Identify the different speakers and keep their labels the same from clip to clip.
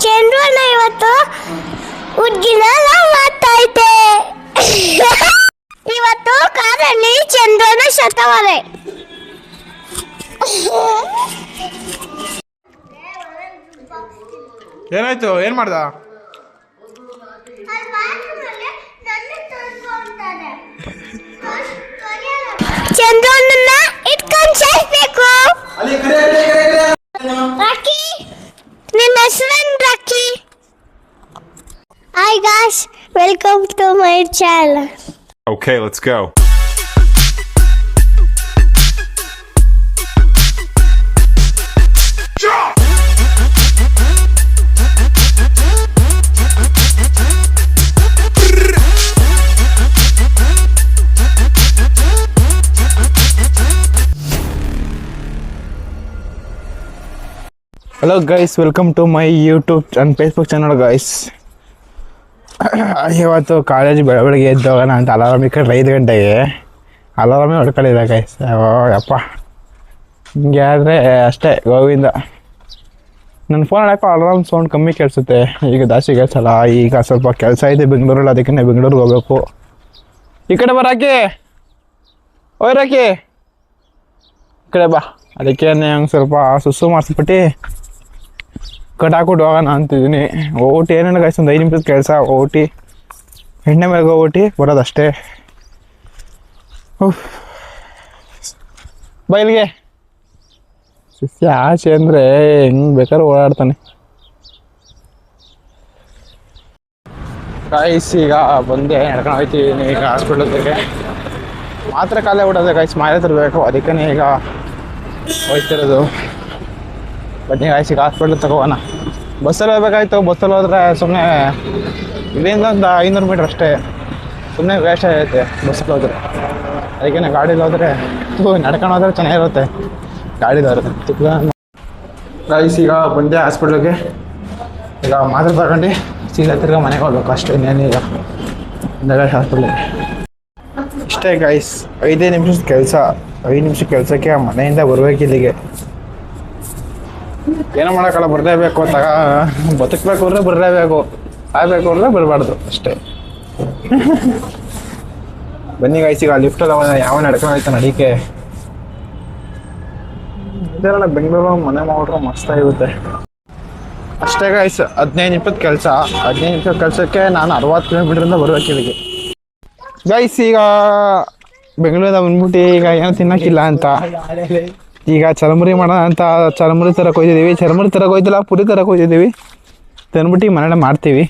Speaker 1: ಚಂದ್ರನ ಇವತ್ತು ಹುಡ್ಗಿನ ಲವ್ ಮಾಡ್ತೈತೆ ಇವತ್ತು ಕಾರಲ್ಲಿ ಚಂದ್ರನ ಶತವರೆ
Speaker 2: ಏನಾಯ್ತು? ಏನ್ ಮಾಡ್ದ?
Speaker 1: ಚಂದ್ರನನ್ನ ಇಟ್ಕೊಂಡ್
Speaker 3: Okay, let's go.
Speaker 2: hello guys welcome to my youtube and facebook channel guys ಇವತ್ತು ಕಾಲೇಜ್ ಬೆಳ ಬೆಳಗ್ಗೆ ಎದ್ದು ಹೋಗೋಣ ಅಂತ ಅಲಾರಾಮ್ ಇಕ್ಕಂಡ್ರೆ ಐದು ಗಂಟೆಗೆ. ಅಲಾರಾಮೇ ಹೊಡ್ಕೊಳ್ಳಿಲ್ಲ ಗೈಸ್ ಯಪ್ಪ. ಹಿಂಗೆ ಆದರೆ ಅಷ್ಟೇ, ಗೋವಿಂದ. ನನ್ನ ಫೋನ್ ಹಾಕೋ ಅಲಾರಾಮ್ ಸೌಂಡ್ ಕಮ್ಮಿ ಕೇಳಿಸುತ್ತೆ. ಈಗ ಜಾಸ್ತಿ ಕೇಳಿಸಲ್ಲ. ಈಗ ಸ್ವಲ್ಪ ಕೆಲಸ ಇದೆ ಬೆಂಗಳೂರಲ್ಲಿ, ಅದಕ್ಕೆ ಬೆಂಗಳೂರಿಗೆ ಹೋಗ್ಬೇಕು. ಈ ಕಡೆ ಬರಾಕಿ ಓಯ್ ರಾಕಿ. ಈ ಕಡೆ ಬಾ. ಅದಕ್ಕೆ ಹಂಗೆ ಸ್ವಲ್ಪ ಸುಸ್ಸು ಮಾಡಿಸ್ಬಿಟ್ಟು. ಕಟ್ ಹೋಗೋಣ ಅಂತಿದ್ದೀನಿ. ಓಟಿ ಏನೇನು ಕಾಯ್ಸು ಒಂದು ಐದು ನಿಮಿಷದ ಕೆಲಸ, ಓಟಿ. ಎಣ್ಣೆ ಮೇಲೆ ಓಟಿ ಬರೋದಷ್ಟೇ ಉಫ್. ಬಾ ಇಲ್ಲಿಗೆ ಸಸ್ಯ ಆಚೆ ಅಂದರೆ ಹೆಂಗೆ ಬೇಕಾದ್ರೆ ಓಡಾಡ್ತಾನೆ. ಕಾಯಿಸಿ ಈಗ ಬಂದೆ, ನಡ್ಕೊಂಡು ಹೋಗ್ತಿದ್ದೀನಿ ಈಗ ಹಾಸ್ಪಿಟ್ಲಿಗೆ ಮಾತ್ರ ಕಾಲೇ ಬಿಡೋದು ಗಾಯ್ಸ್ ಮಾರೇ ತರಬೇಕು ಅದಕ್ಕೇ ಈಗ ಹೋಗ್ತಿರೋದು ಬನ್ನಿ ನೀವು ಈಗ ಹಾಸ್ಪಿಟ್ಲ್ ತಗೋಣ ಬಸ್ಸಲ್ಲಿ ಹೋಗ್ಬೇಕಾಯ್ತು, ಬಸ್ಸಲ್ಲಿ ಹೋದ್ರೆ ಸುಮ್ಮನೆ ಇಲ್ಲಿಂದ ಒಂದು ಐನೂರು ಮೀಟ್ರ್ ಅಷ್ಟೇ. ಸುಮ್ಮನೆ ವೇಸ್ಟ್ ಆಗೈತೆ ಬಸ್ಸಲ್ಲಿ ಹೋದ್ರೆ. ಅದಕ್ಕೆ ಗಾಡೀಲಿ ಹೋದ್ರೆ ನಡ್ಕೊಂಡು ಹೋದ್ರೆ ಚೆನ್ನಾಗಿರುತ್ತೆ ಗಾಡಿ ಗಾಯ್ಸ್ ಈಗ ಬಂದೆ ಹಾಸ್ಪಿಟ್ಲಿಗೆ. ಈಗ ಮಾತ್ರೆ ತಗೊಂಡು ಸೀದಾ ತಿರ್ಗ ಮನೆಗೆ ಹೋಗ್ಬೇಕು ಅಷ್ಟೇ ಇನ್ನೇನೀಗ ನಗರ ಹಾಸ್ಪಿಟ್ಲಿಗೆ. ಇಷ್ಟೇ ಗೈಸ್ ಐದೇ ನಿಮಿಷದ ಕೆಲಸ. ಐದು ನಿಮಿಷ ಕೆಲಸಕ್ಕೆ ಮನೆಯಿಂದ ಬರಬೇಕು ಇಲ್ಲಿಗೆ ಏನೋ ಮಾಡೋಕ್ಕಲ್ಲ ಬರಲೇಬೇಕು ತಗ ಬದುಕಬೇಕು ಅಂದ್ರೆ ಬರಲೇಬೇಕು ಆಗ್ಬೇಕು ಅಂದ್ರೆ ಬರಬಾರ್ದು ಅಷ್ಟೇ. ಬನ್ನಿ ಗಾಯ್ಸ್ ಈಗ ಲಿಫ್ಟಲ್ಲಿ ಅವನ ಯಾವ ನಡ್ಕೊಂಡು ಹೋಯ್ತಾನೆ ಅಡಿಕೆ. ಇದೆಲ್ಲ ಬೆಂಗಳೂರು ಮನೆ ಮಾಡ್ರೆ ಮಸ್ತಾಗಿರುತ್ತೆ ಅಷ್ಟೇ ಗಾಯ್ಸ್ ಹದಿನೈದು ನಿಮಿಷದ ಕೆಲಸ. ಹದಿನೈದು ನಿಮಿಷದ ಕೆಲಸಕ್ಕೆ ನಾನು ಅರವತ್ತು ಕಿಲೋಮೀಟ್ರಿಂದ ಬರ್ಬೇಕು ಇಲ್ಲಿಗೆ ಗೈಸ್ ಈಗ ಬೆಂಗಳೂರಿಂದ ಬಂದ್ಬಿಟ್ಟು ಈಗ ಏನೋ ತಿನ್ನಕ್ಕಿಲ್ಲ ಅಂತ. ಈಗ ಚರಮುರಿ ಮಾಡೋಣ ಅಂತ ಚರಮುರಿ ತರಕ್ಕೆ ಹೋಯ್ತಿದ್ದೀವಿ ಚರಮುರಿ ತರಕ್ಕೆ ಹೋಯ್ತಿಲ್ಲ ಪುರಿ ತರಕ್ಕೆ ಹೋಯ್ತಿದ್ದೀವಿ ತಂದ್ಬಿಟ್ಟು ಮನೆಯಲ್ಲೇ ಮಾಡ್ತೀವಿ.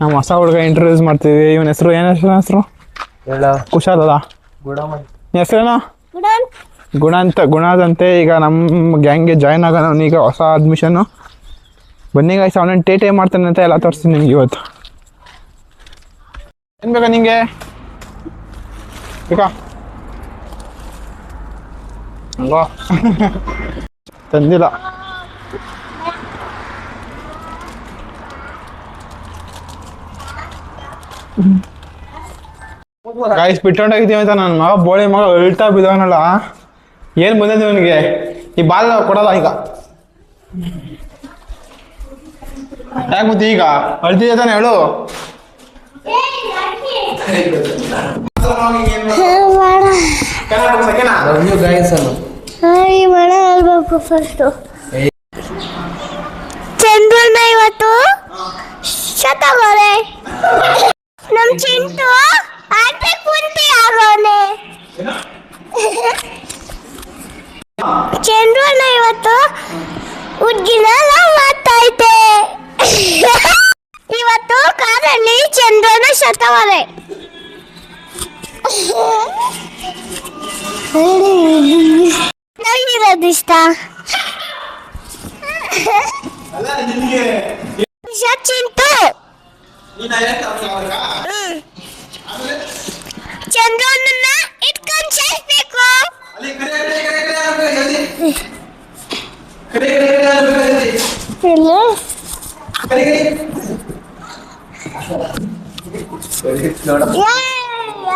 Speaker 2: ನಾವು ಹೊಸ ಹುಡುಗ ಇಂಟ್ರೊಡ್ಯೂಸ್ ಮಾಡ್ತೀವಿ ಇವನ ಹೆಸರು ಏನು ಹೆಸರು ಹೆಸರು? ಕುಶಾಲದ ಹೆಸರೇನು ಗುಣ ಅಂತ ಗುಣದಂತೆ ಈಗ ನಮ್ಮ ಗ್ಯಾಂಗ್ಗೆ ಜಾಯ್ನ್ ಆಗೋಣ ಈಗ ಹೊಸ ಅಡ್ಮಿಷನ್ನು ಬನ್ನಿ ಗಾಯ್ಸ್ ಅವನೇನು ಟೇ ಟೇ ಮಾಡ್ತಾನೆ ಅಂತ ಎಲ್ಲ ತೋರಿಸ್ತೀನಿ ನಿಮ್ಗೆ ಇವತ್ತು. ಏನು ಬೇಕಾ ನಿಮಗೆ ಬೇಕಾ? ಹಂಗೋ ತಂದಿಲ್ಲ ಗಾಯ್ಸ್ ಬಿಟ್ಟೊಂಡೋಗಿದ್ದೀವಿ ಅಂತ ನನ್ನ ಮಗ ಬೋಳಿ ಮಗ ಅಳ್ತಾ ಬಿದ್ದವನಲ್ಲ ಏನು ಬಂದಿದೆ ಇವನಿಗೆ ಈ ಬಾಲ್ ಕೊಡಲ್ಲ ಈಗ. ಯಾಕೆ ಮತ್ತೆ ಈಗ? ಅಳ್ತಿದ್ದೆ ತಾನೆ ಹೇಳು.
Speaker 1: ಹಾಯ್ ಮಣ ಹೇಳ್ಬೇಕು ಫಸ್ಟು ಚಂದ್ರನ ಇವತ್ತು ಶತವರೆ ನಮ್ ಚಿಂಟು ಆಟಕ್ಕೆ ಕುಂತಿ ಆಗೋನೆ. ಚಂದ್ರನ ಇವತ್ತು ಹುಡ್ಗಿನ ಮಾತಾಯ್ತೆ ಇವತ್ತು ಕಾರಲ್ಲಿ ಚಂದ್ರನ ಶತವರೆ ನಗಿರೋದು ಇಷ್ಟ ಚಿಂಟು ಚಂದ್ರನನ್ನ ಇಟ್ಕೊಂಡ್ ಸೇರ್ಬೇಕು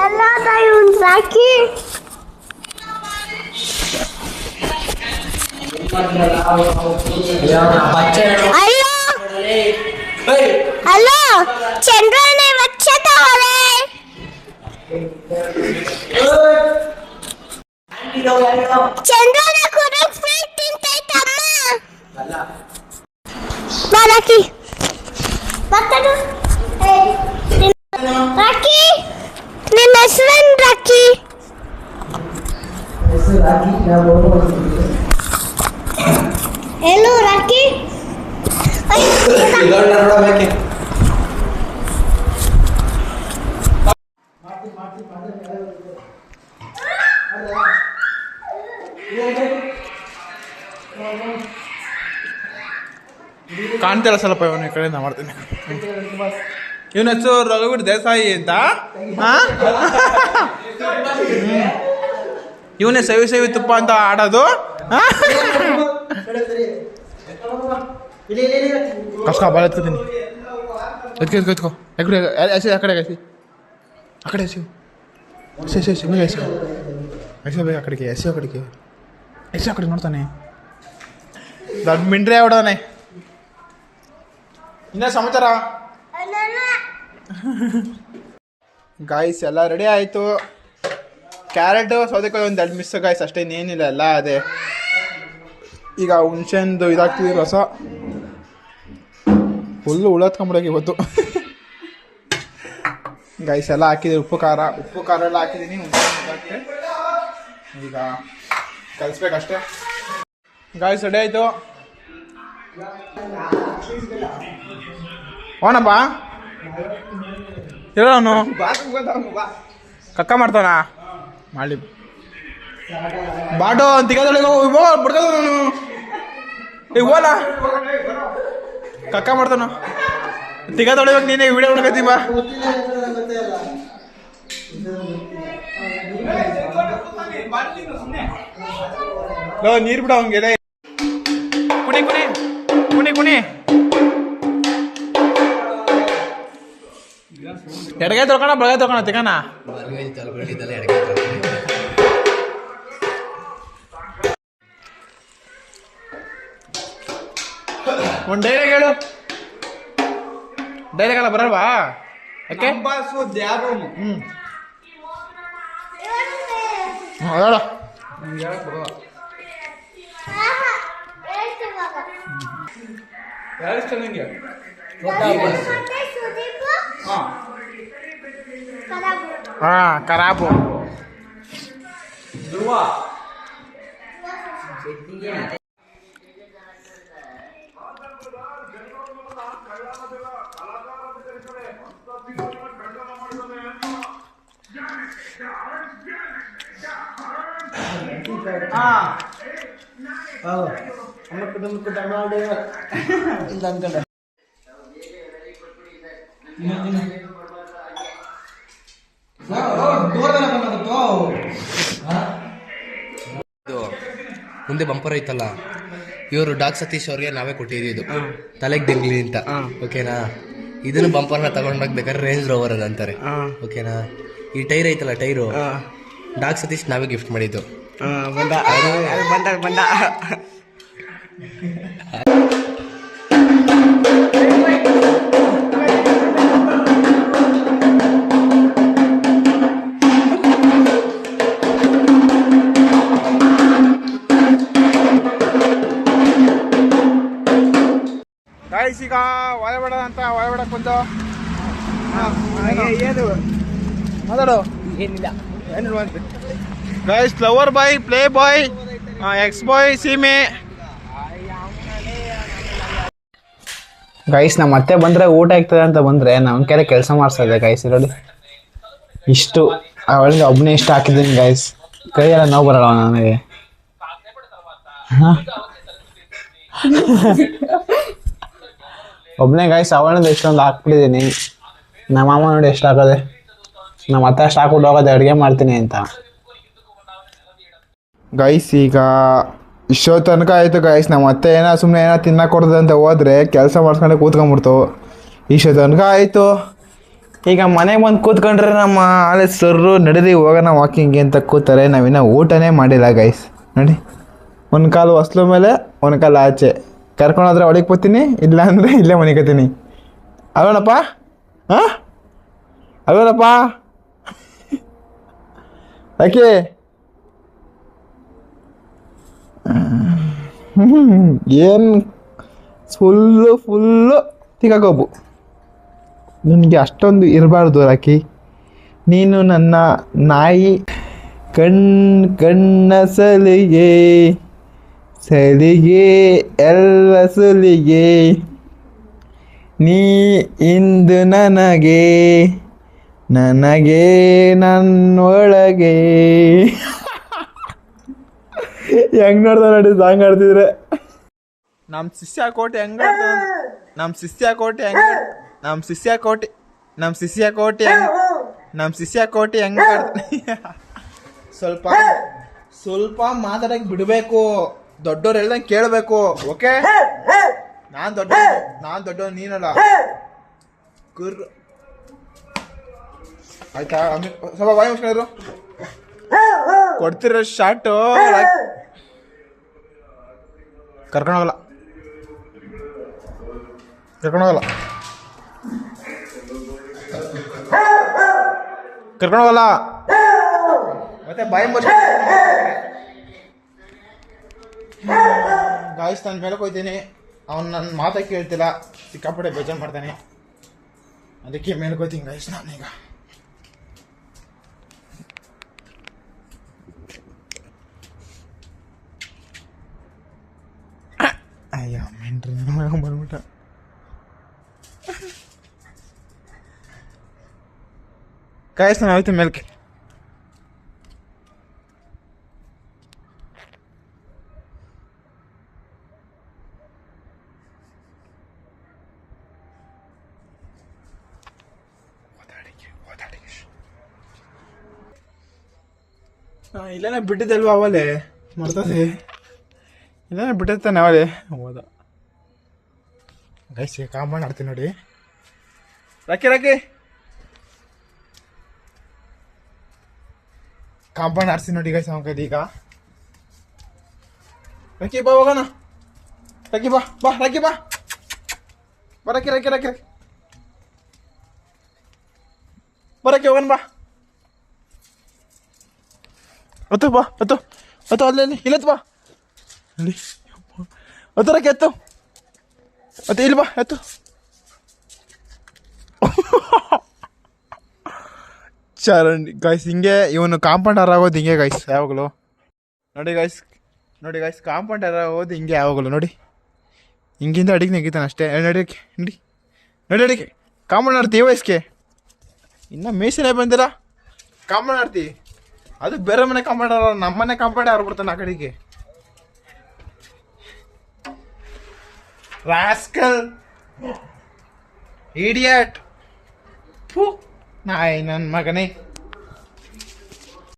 Speaker 1: ಎಲ್ಲ ಸಾಕಿ ಅಯ್ಯೋ ಚಂದ್ರನೇ ವಕ್ಷತವರೆ ಚಂದ್ರನ ಕೂಡ ಸ್ವೀಟ್ ತಿಂತೈತಮ್ಮ ಬಾ ರಾಕಿ. ಬರ್ತಡು ರಾಕಿ ನಿನ್ನ ಹೆಸರೇನು ರಾಕಿ? ಎಲ್ಲೋ ರಾಕಿ ಐ,
Speaker 2: ಕಾಣ್ತಿಲ್ಲ ಸ್ವಲ್ಪ ಇವನು ಈ ಕಡೆಯಿಂದ ಮಾಡ್ತೀನಿ. ಇವನ ಹೆಸರು ರಘುವೀರ್ ದೇಸಾಯಿ ಅಂತ? ಇವನೇ ಸವಿ ಸವಿ ತುಪ್ಪ ಅಂತ ಆಡೋದು ಹಾ? ಕಷ್ಟ ಬಾಳ ಎತ್ಕೋತೀನಿ. ಎತ್ಕೊ ಎತ್ಕೊ ಎತ್ಕೊ. ಎಕಡೆ ಎಸಿ, ಆ ಕಡೆ ಎಸಿ. ಆ ಕಡೆ AC. AC AC AC AC. AC ಬೇಕು ಆ ಕಡೆಗೆ, ಎಸಿ ಆ ಕಡೆಗೆ. ಎಸಿ ಆ ಕಡೆ ನೋಡ್ತಾನೆ. ದೊಡ್ಡ ಮಿಂಡ್ರೆ ಹೊಡೋನೆ ಇನ್ನೇ ಸಮಾಚಾರ? ಗಾಯ್ಸ್ ಎಲ್ಲ ರೆಡಿ ಆಯಿತು. ಕ್ಯಾರೆಟು ಸೌದೆಕಾಯಿ ಒಂದು ಎರಡು ಮಿಸ್ ಗಾಯ್ಸ್ ಅಷ್ಟೇ ಇನ್ನೇನಿಲ್ಲ ಎಲ್ಲ ಅದೇ. ಈಗ ಹುಣ್ಸೆಂದು ಇದಾಗ್ತಿದ್ರು ರಸ. ಫುಲ್ಲು ಉಳತ್ಕೊಂಬಿಡೋಕೆ ಇವತ್ತು. ಗೈಸ್ ಎಲ್ಲ ಹಾಕಿದೆ ಉಪ್ಪು ಖಾರ ಉಪ್ಪು ಖಾರ ಎಲ್ಲ ಹಾಕಿದ್ದೀನಿ ಈಗ ಕಲಿಸ್ಬೇಕಷ್ಟೇ ಗಾಯ್ಸ್ ರೆಡಿ ಆಯಿತು? ಓಣಪ್ಪ ಇರೋನು ಕಕ್ಕ ಮಾಡ್ತಾನ? ಮಾಡಿ ಬಾಟೋ ಅಂತ ಬಿಡ್ಕೋದು ನಾನು ಈಗ ಹೋಲ ಕಕ್ಕ ಮಾಡ್ತಾನ ತೊಳಿಬೇಕು ನೀನೇ ವಿಡಿಯೋ ಮಾಡ್ಕೊತೀವಿ ಬಾ. ನೀರು ಬಿಡ ಲೇ. ಕುಣಿ ಕುಣಿ ಕುಣಿ ಕುಣಿ. ಎಡಗೈ ತೊಳ್ಕೊಣ ಬಲಗೈ ತೊಳ್ಕೊಣ ತಿಕ್ಕಣ ಒಂದು ಡೈಲಾಗ್ ಹೇಳು ಡೈಲಾಗ್ ಎಲ್ಲ ಬರಲ್ವಾ? ಯಾಕೆ? ಹ್ಞೂ ಹ್ಞೂ ಹೇಳು
Speaker 1: ಆಹಾ, ಹೇಳ್ತು ಬಾಬಾ.
Speaker 2: ಯಾರು ಇಷ್ಟ ನಿಂಗೆ?
Speaker 1: ಮತ್ತೆ ಸುದೀಪು,
Speaker 2: ಹಾಂ.
Speaker 1: ಕರಾಬು.
Speaker 2: ಹಾಂ. ಇಲ್ಲ
Speaker 3: ಇದು ಮುಂದೆ ಬಂಪರ್ ಐತಲ್ಲ ಇವರು ಡಾಕ್ ಸತೀಶ್ ಅವ್ರಿಗೆ ನಾವೇ ಕೊಟ್ಟಿದ್ದು ತಲೆಗೆ ದಿಂಗ್ಲಿ ಅಂತ. ಓಕೆನಾ? ಇದನ್ನ ಬಂಪರ್ನ ತಗೊಂಡೋಗ್ ಬೇಕಾದ್ರೆ ರೇಂಜ್ ರೋವರ್ ಅದ ಅಂತಾರೆ ಓಕೆನಾ? ಈ ಟೈರ್ ಐತಲ್ಲ ಟೈರು. ಡಾಕ್ ಸತೀಶ್ ನಾವೇ ಗಿಫ್ಟ್ ಮಾಡಿದ್ದು.
Speaker 2: ಗಾಯ್ಸ್ ಈಗ ಒಳಬೇಡ ಅಂತ ಒಳಬೇಡಕ್ಕೆ ಬಂದು. ಏನು? ಮಾತಾಡು ಏನಿಲ್ಲ. ಏನಿಲ್ಲ guys flower boy play boy X boy ಸೀಮೆ ಗೈಸ್ ನಮ್ಮ ಮತ್ತೆ ಬಂದರೆ ಊಟ ಆಗ್ತದೆ ಅಂತ ಬಂದರೆ ನಮ್ಮ ಕೆರೆ ಕೆಲಸ ಮಾಡಿಸ್ತದೆ ಗೈಸ್ ಇರೋದು ಇಷ್ಟು ಅವಳಿಗೆ ಒಬ್ಬನೇ ಇಷ್ಟು ಹಾಕಿದ್ದೀನಿ ಗೈಸ್ ಕೈಯೆಲ್ಲ ನೋವು ಬರಲ್ಲ ನನಗೆ. ಒಬ್ಬನೇ ಗೈಸ್ ಅವಳಿಂದ ಎಷ್ಟೊಂದು ಹಾಕ್ಬಿಟ್ಟಿದ್ದೀನಿ. ನಮ್ಮ ಮಾಮ ನೋಡಿ ಎಷ್ಟು ಹಾಕೋದೆ. ನಮ್ಮ ಅತ್ತ ಅಷ್ಟು ಹಾಕ್ಬಿಟ್ಟು ಹೋಗೋದೆ, ಅಡುಗೆ ಮಾಡ್ತೀನಿ ಅಂತ. ಗೈಸ್ ಈಗ ಇಷ್ಟೋ ತನಕ ಆಯಿತು ಗೈಸ್ ನಮ್ಮ ಅತ್ತೆ ಏನೋ ಸುಮ್ಮನೆ ಏನೋ ತಿನ್ನ ಕೊಡ್ತದೆ ಅಂತ ಹೋದ್ರೆ ಕೆಲಸ ಮಾಡಿಸ್ಕೊಂಡೆ ಕೂತ್ಕೊಂಡ್ಬಿಡ್ತು. ಇಷ್ಟೋ ತನಕ ಆಯಿತು. ಈಗ ಮನೆಗೆ ಬಂದು ಕೂತ್ಕೊಂಡ್ರೆ ನಮ್ಮ ಆಳೆ ಸರ್ರು, ನಡೀರಿ, ಹೋಗೋಣ ವಾಕಿಂಗ್ ಅಂತ ಕೂತಾರೆ. ನಾವಿನ್ನೂ ಊಟನೇ ಮಾಡಿಲ್ಲ ಗೈಸ್ ನೋಡಿ. ಒಂದು ಕಾಲು ಹೊಸ್ಲು ಮೇಲೆ, ಒಂದು ಕಾಲು ಆಚೆ. ಕರ್ಕೊಂಡೋದ್ರೆ ಒಳಗೆ ಬರ್ತೀನಿ, ಇಲ್ಲ ಅಂದರೆ ಇಲ್ಲೇ ಮನೆಗತ್ತೀನಿ ಅಲ್ಲೋಣಪ್ಪ ಹಾಂ? ಅವೇನಪ್ಪ ಯಾಕೆ ಏನು ಫುಲ್ಲು ಫುಲ್ಲು ತಿಕ್ಕಾಕೊಬ್ಬು ನಿನಗೆ ಅಷ್ಟೊಂದು ಇರಬಾರ್ದು ರಾಕಿ. ನೀನು ನನ್ನ ನಾಯಿ. ಕಣ್, ಕಣ್ಣ ಸಲಿಗೆ ಸಲಿಗೆ ಎಲ್ಲ ಸಲಿಗೆ. ನೀ ಇಂದು ನನಗೆ ನನಗೆ ನನ್ನೊಳಗೆ. ಹೆಂಗ್ ನೋಡ್ದ ನೋಡಿ, ಸಾಂಗ್ ಆಡ್ತಿದ್ರೆ ನಮ್ ಶಿಷ್ಯ ಕೋಟೆ ಹೆಂಗ್ ನಮ್ ಶಿಷ್ಯ ಕೋಟೆ ಹೆಂಗ ನಮ್ ಶಿಷ್ಯ ಕೋಟೆ ನಮ್ ಶಿಷ್ಯ ಕೋಟೆ ಹೆಂಗ್ ನಮ್ ಶಿಷ್ಯ ಕೋಟೆ ಹೆಂಗ ಸ್ವಲ್ಪ ಸ್ವಲ್ಪ ಮಾತಾಡಕ್ ಬಿಡಬೇಕು. ದೊಡ್ಡವ್ರು ಹೇಳ್ದಂಗೆ ಕೇಳಬೇಕು, ಓಕೆ? ನಾನ್ ದೊಡ್ಡ ನಾನ್ ದೊಡ್ಡ ನೀನಲ್ಲ. ಕುರ್ ಆಯ್ತಾ? ಸ್ವಲ್ಪ ಬಾಯಿ ಮುಚ್ಕೊಂಡಿರು ಕೊಡ್ತಿರೋ ಶಾರ್ಟು ಕರ್ಕೊಂಡೋಗಲ್ಲ. ಕರ್ಕೊಂಡೋಗಲ್ಲ. ಕರ್ಕೊಂಡೋಗಲ್ಲ. ಮತ್ತೆ ಬಾಯಿ ಗಾಯಸ್, ನಾನು ಮೇಲಕ್ಕೆ ಹೋಗ್ತೀನಿ ಅವ್ನು ನನ್ನ ಮಾತಾ ಕೇಳ್ತಿಲ್ಲ. ಸಿಕ್ಕಾಪಟ್ಟೆ ಬೇಜಾರು ಮಾಡ್ತಾನೆ. ಅದಕ್ಕೆ ಮೇಲ್ಕೋತೀನಿ ಗಾಯಸ್ ನಾನೀಗ ಅಯ್ಯೋ ಮೆಂಟ್ರಿ ಬಂದ್ಬಿಟ್ಟ ಗಾಯಸ್ ನಾನು ಹೋಗ್ತೀನಿ ಮೇಲಕ್ಕೆ ಹಾಂ ಇಲ್ಲೇನೆ ಬಿಟ್ಟಿದ್ದಲ್ವಾ ಅವಲೇ ಮರ್ತದೆ ಇಲ್ಲೇನೆ ಬಿಟ್ಟಿರ್ತಾನೆ ಅವರೇ. ಹೋದ. ಗೈಸ್ ಕಾಂಪೌಂಡ್ ಆಡ್ತೀನಿ ನೋಡಿ. ರಾಕಿ ರಾಕಿ. ಕಾಂಪೌಂಡ್ ಆಡ್ತೀನಿ ನೋಡಿ ಗೈಸ್ ಅವನ ಕೈಲಿ ಈಗ. ರಾಕಿ ಬಾ ಹೋಗೋಣ. ರಾಕಿ ಬಾ ಬಾ ರಾಕಿ ಬಾ. ಬಾ ರಾಕಿ ರಾಕಿ ರಾಕಿ ರಾಕಿ. ಬರಕ್ಕೆ ಹೋಗೋಣ ಬಾ. ಅತ್ತು ಬಾ ಅತ್ತು ಅತ್ತು ಅಲ್ಲಿ ಅಲ್ಲಿ ಇಲ್ಲತ್ತು ಬಾ. ಅತ್ತರಕ್ಕೆ ಎತ್ತು ಮತ್ತೆ ಬಾ ಎತ್ತು ಚರಂಡಿ ಗಾಯ್ಸ್ ಹಿಂಗೆ ಇವನು ಕಾಂಪೌಂಡರ್ ಆಗೋದು ಹಿಂಗೆ ಗಾಯ್ಸ್ ಯಾವಾಗಲೂ. ನೋಡಿ ಗಾಯ್ಸ್ ನೋಡಿ ಗಾಯ್ಸ್ ಕಾಂಪೌಂಡರ್ ಆಗೋದು ಹಿಂಗೆ, ಯಾವಾಗಲೂ. ನೋಡಿ. ಹಿಂಗಿಂದ ಅಡಿಗೆ ನೆಗಿತಾನೆ ಅಷ್ಟೇ. ನಡಿಯಕ್ಕೆ ನೋಡಿ ನಡಿ. ಅಡಿಗೆ ಕಾಂಪೌಂಡ್ ಆಡ್ತೀವಿ ವಯಸ್ಸಿಗೆ. ಇನ್ನು ಮೇಸಿನೇ ಬಂದಿರ ಕಾಂಪೌಂಡ್ ಆಡ್ತೀವಿ ಅದು ಬೇರೆ ಮನೆ ಕಾಂಪೌಂಡ್ ಆಡೋ ನಮ್ಮ ಮನೆ ಕಾಂಪೌಂಡ್ ಆಡ್ಬಿಡ್ತಾನೆ ಆ ಕಡೆಗೆ? రాస్కల్. ఈడియట్ నాయన మగనే.